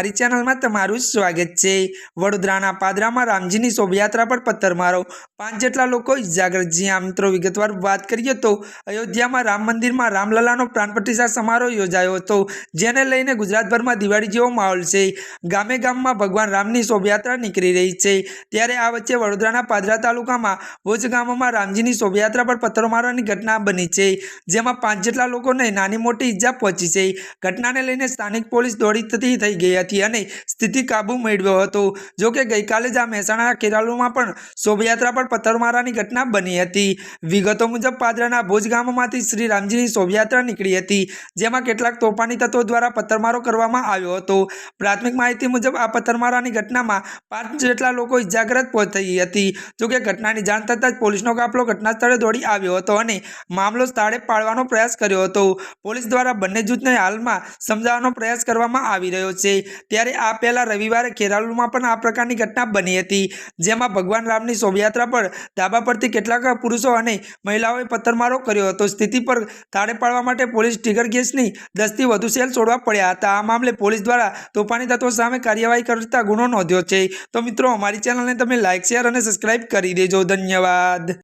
અમારી ચેનલમાં તમારું સ્વાગત છે. વડોદરાના પાદરામાં રામજીની શોભાયાત્રા પર પથ્થર મારો. પાંચ જેટલા લોકો ઇજાગ્રસ્ત. જી આ મિત્રો, વિગતવાર વાત કરીએ તો અયોધ્યામાં રામ મંદિરમાં રામલલાનો પ્રાણ પ્રતિષ્ઠા સમારોહ યોજાયો હતો, જેને લઈને ગુજરાતભરમાં દિવાળી જેવો માહોલ છે. ગામે ગામમાં ભગવાન રામની શોભાયાત્રા નીકળી રહી છે. ત્યારે આ વચ્ચે વડોદરાના પાદરા તાલુકામાં ભુજ ગામમાં રામજીની શોભાયાત્રા પર પથ્થરમારાની ઘટના બની છે, જેમાં પાંચ જેટલા લોકોને નાની મોટી ઈજા પહોંચી છે. ઘટનાને લઈને સ્થાનિક પોલીસ દોડી થતી થઈ ગઈ હતી. અને સ્થિતિ કાબુ મેળવ્યો હતો. જો કે ગઈકાલે જ આ મહેસાણાના ખેરાલુમાં પણ શોભાયાત્રા પર પથ્થરમારાની ઘટના બની હતી. વિગતો મુજબ પાદરાના ભુજ ગામમાંથી શ્રી રામજીની શોભાયાત્રા નીકળી હતી, જેમાં કેટલાક તોફાની તત્વો દ્વારા પથ્થરમારો કરવામાં આવ્યો હતો. પ્રાથમિક માહિતી મુજબ આ પથ્થરમારાની ઘટનામાં પાંચ જેટલા લોકો ઇજાગ્રસ્ત થઈ હતી. જોકે ઘટનાની જાણ થતાં જ પોલીસનો કાફલો ઘટના સ્થળે દોડી આવ્યો હતો અને મામલો સ્થળે પાડવાનો પ્રયાસ કર્યો હતો. પોલીસ દ્વારા બંને જૂથને હાલમાં સમજાવવાનો પ્રયાસ કરવામાં આવી રહ્યો છે. ત્યારે આ પહેલાં રવિવારે ખેરાલુમાં પણ આ પ્રકારની ઘટના બની હતી, જેમાં ભગવાન રામની શોભાયાત્રા પર ધાબા પરથી કેટલાક પુરુષો અને મહિલાઓએ પથ્થરમારો કર્યો હતો. સ્થિતિ પર તાળે પાડવા માટે પોલીસ ટીગર ગેસની દસથી વધુ સેલ છોડવા પડ્યા હતા. આ મામલે પોલીસ દ્વારા તોફાની તત્વો સામે કાર્યવાહી કરતા ગુનો નોંધ્યો છે. તો મિત્રો, અમારી ચેનલને તમે લાઇક શેર અને સબસ્ક્રાઇબ કરી દેજો. ધન્યવાદ.